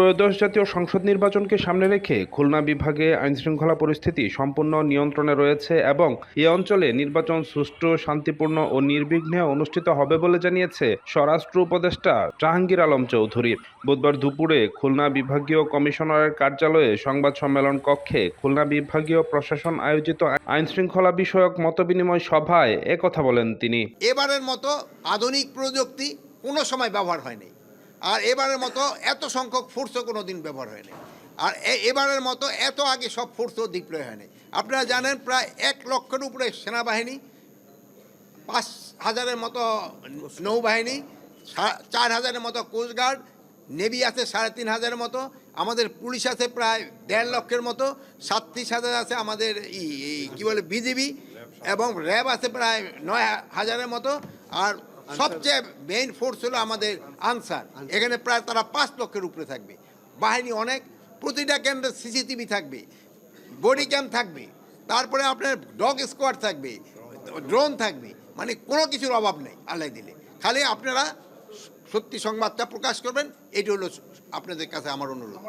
ত্রয়োদশ জাতীয় সংসদ নির্বাচনকে সামনে রেখে খুলনা বিভাগে আইনশৃঙ্খলা পরিস্থিতি সম্পূর্ণ নিয়ন্ত্রণে রয়েছে এবং এ অঞ্চলে নির্বাচন সুষ্ঠু, শান্তিপূর্ণ ও নির্বিঘ্নে অনুষ্ঠিত হবে বলে জানিয়েছে স্বরাষ্ট্র উপদেষ্টা জাহাঙ্গীর আলম চৌধুরী। বুধবার দুপুরে খুলনা বিভাগীয় কমিশনারের কার্যালয়ে সংবাদ সম্মেলন কক্ষে খুলনা বিভাগীয় প্রশাসন আয়োজিত আইনশৃঙ্খলা বিষয়ক মতবিনিময় সভায় একথা বলেন তিনি। এবারের মতো আধুনিক প্রযুক্তি কোনো সময় ব্যবহার হয়নি। আর এবারের মতো এত সংখ্যক ফোর্সও কোনো দিন ব্যবহার হয়নি। আর এবারের মতো এত আগে সব ফোর্সও ডিপ্লয় হয়নি। আপনারা জানেন প্রায় এক লক্ষের উপরে সেনাবাহিনী, পাঁচ হাজারের মতো নৌবাহিনী চার হাজারের মতো কোস্টগার্ড নেভি আছে সাড়ে তিন হাজারের মতো, আমাদের পুলিশ আছে প্রায় দেড় লক্ষের মতো, সাতত্রিশ হাজার আছে আমাদের কি বলে, বিজিবি, এবং র্যাব আছে প্রায় নয় হাজারের মতো, আর সবচেয়ে মেইন ফোর্স হলো আমাদের আনসার এখানে প্রায় তারা পাঁচ লক্ষের উপরে থাকবে। বাহিনী অনেক প্রতিটা কেন্দ্রে সিসিটিভি থাকবে বডি ক্যাম্প থাকবে তারপরে আপনার ডগ স্কোয়াড থাকবে ড্রোন থাকবে মানে কোনো কিছুর অভাব নেই আল্লাহ দিলে। খালি আপনারা সত্যি সংবাদটা প্রকাশ করবেন এটি হলো আপনাদের কাছে আমার অনুরোধ।